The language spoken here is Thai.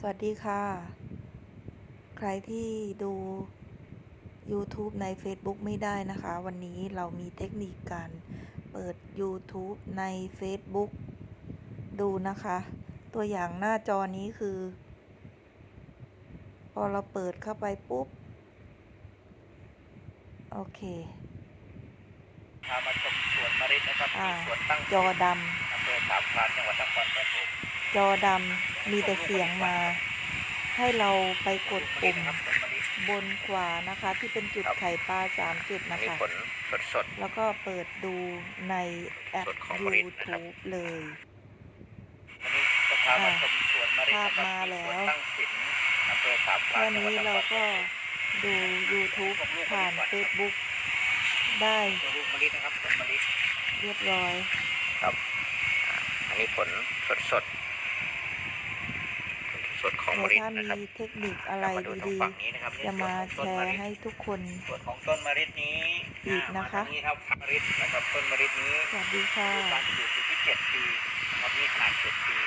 สวัสดีค่ะ ใครที่ดู YouTube ใน Facebook ไม่ได้นะคะ วันนี้เรามีเทคนิคการเปิด YouTube ใน Facebook ดูนะคะ ตัวอย่างหน้าจอนี้คือ พอเราเปิดเข้าไปปุ๊บ โอเคพามาชมสวนมะริดนะครับอ่าที่สวนตั้งจอดอำเภอสามพรานจังหวัดนครปฐมำ จอดำมีแต่เสียงมา ให้เราไปกดปุ่มนะครับสวนมะริดบนขวานะคะ ที่เป็นจุดครับไข่ปลาสามจุดอันนะนี้คะผลสดสดแล้วก็เปิดดูในแอปสดของบริษัทนะครับ YouTube เลยๆวันนี้จะพามาชมสวนมะริดนะครับภาพมาแล้วที่สวนตั้งสินอำเภอสามพรานแค่จังหวันี้ดนคเรารปฐก็มดู YouTube ผ่าน Facebook ได้ตัวลูกมะริดนะครับสวนมะริดเรียบร้อยครับอ่าอันนี้ผลสดสด สดของเดี๋มะยวริดถ้านะครับมีเทคนิคอะไรมาดูทางดีฝั่งนี้นะครับๆจะมาแชร์ให้ทุกคนส่วนของต้นมะริดนี้อีกนะคะอ่ามาทางนี้ครับมะริดนะครับต้นมะริดนี้สวัสดีค่ะอายุการปลูกอยู่ที่7ปีนะครับมีขนาด7ปี